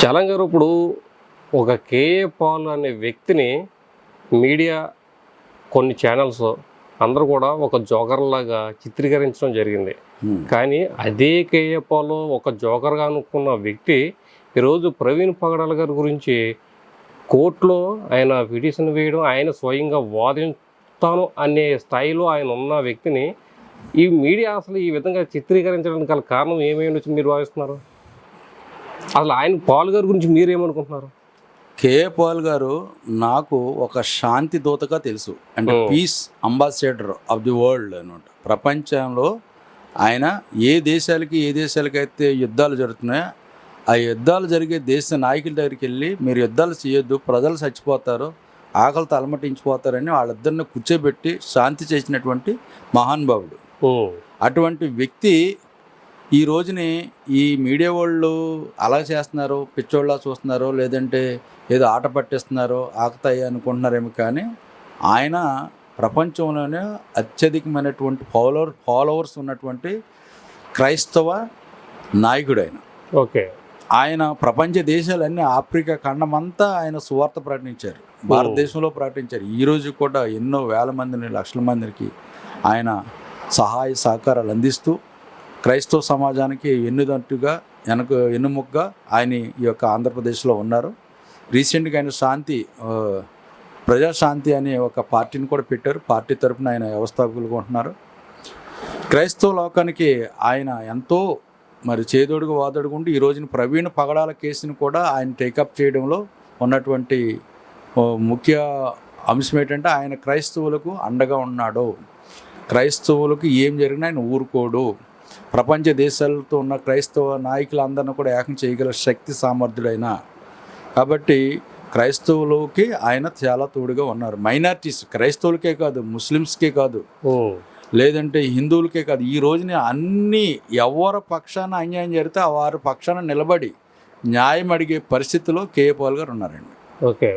చలం గారు ఇప్పుడు ఒక కేఏ పాల్ అనే వ్యక్తిని మీడియా కొన్ని ఛానల్స్ అందరూ కూడా ఒక జోకర్ లాగా చిత్రీకరించడం జరిగింది. కానీ అదే కేఏ పాల్ ఒక జోకర్గా అనుకున్న వ్యక్తి ఈరోజు ప్రవీణ్ పగడాల గారి గురించి కోర్టులో ఆయన పిటిషన్ వేయడం ఆయన స్వయంగా వాదిస్తాను అనే స్థాయిలో ఆయన ఉన్న వ్యక్తిని ఈ మీడియా అసలు ఈ విధంగా చిత్రీకరించడానికి గల కారణం ఏమై ఉండొచ్చు మీరు భావిస్తున్నారు అసలు ఆయన పాల్ గారి గురించి మీరేమనుకుంటున్నారు? కేఏ పాల్ గారు నాకు ఒక శాంతి దూతగా తెలుసు. అంటే. Peace ambassador of the world అనమాట. ప్రపంచంలో ఆయన ఏ దేశాలకి ఏ దేశాలకైతే యుద్ధాలు జరుగుతున్నాయో ఆ యుద్ధాలు జరిగే దేశ నాయకుల దగ్గరికి వెళ్ళి మీరు యుద్ధాలు చేయొద్దు ప్రజలు చచ్చిపోతారు ఆకలితో అలమటించిపోతారని వాళ్ళిద్దరిని కూర్చోబెట్టి శాంతి చేసినటువంటి మహానుభావుడు. అటువంటి వ్యక్తి ఈ రోజుని ఈ మీడియా వాళ్ళు అలా చేస్తున్నారు పిచ్చోళ్ళ చూస్తున్నారు లేదంటే ఏదో ఆట పట్టిస్తున్నారో ఆకుతాయి అనుకుంటున్నారేమో కానీ ఆయన ప్రపంచంలోనే అత్యధికమైనటువంటి ఫాలోవర్ ఫాలోవర్స్ ఉన్నటువంటి క్రైస్తవ నాయకుడు ఆయన. ఓకే. ఆయన ప్రపంచ దేశాలన్నీ ఆఫ్రికా ఖండమంతా ఆయన సువార్త ప్రకటించారు. భారతదేశంలో ప్రకటించారు. ఈ రోజు కూడా ఎన్నో వేల మందిని లక్షల మందికి ఆయన సహాయ సహకారాలు అందిస్తూ క్రైస్తవ సమాజానికి ఎన్నుదంటుగా వెనక ఎన్నుముగ్గా ఆయన ఈ యొక్క ఆంధ్రప్రదేశ్లో ఉన్నారు. రీసెంట్గా ఆయన శాంతి ప్రజాశాంతి అనే ఒక పార్టీని కూడా పెట్టారు. పార్టీ తరఫున ఆయన వ్యవస్థాపకులుగా ఉంటున్నారు. క్రైస్తవ లోకానికి ఆయన ఎంతో మరి చేదోడుగు వాదోడుకుంటూ ఈ రోజున ప్రవీణ్ పగడాల కేసుని కూడా ఆయన టేకప్ చేయడంలో ఉన్నటువంటి ముఖ్య అంశం ఏంటంటే ఆయన క్రైస్తవులకు అండగా ఉన్నాడు. క్రైస్తవులకు ఏం జరిగినా ఆయన ఊరుకోడు. ప్రపంచ దేశాలతో ఉన్న క్రైస్తవ నాయకులందరినీ కూడా ఏకం చేయగల శక్తి సామర్థ్యుడైన కాబట్టి క్రైస్తవులకి ఆయన చాలా తోడుగా ఉన్నారు. మైనార్టీస్ క్రైస్తవులకే కాదు ముస్లిమ్స్కే కాదు. లేదంటే హిందువులకే కాదు. ఈ రోజున అన్ని ఎవరి పక్షాన అన్యాయం జరిగితే వారి పక్షాన నిలబడి న్యాయం అడిగే పరిస్థితిలో కేఏ పాల్ గారు ఉన్నారండి. ఓకే.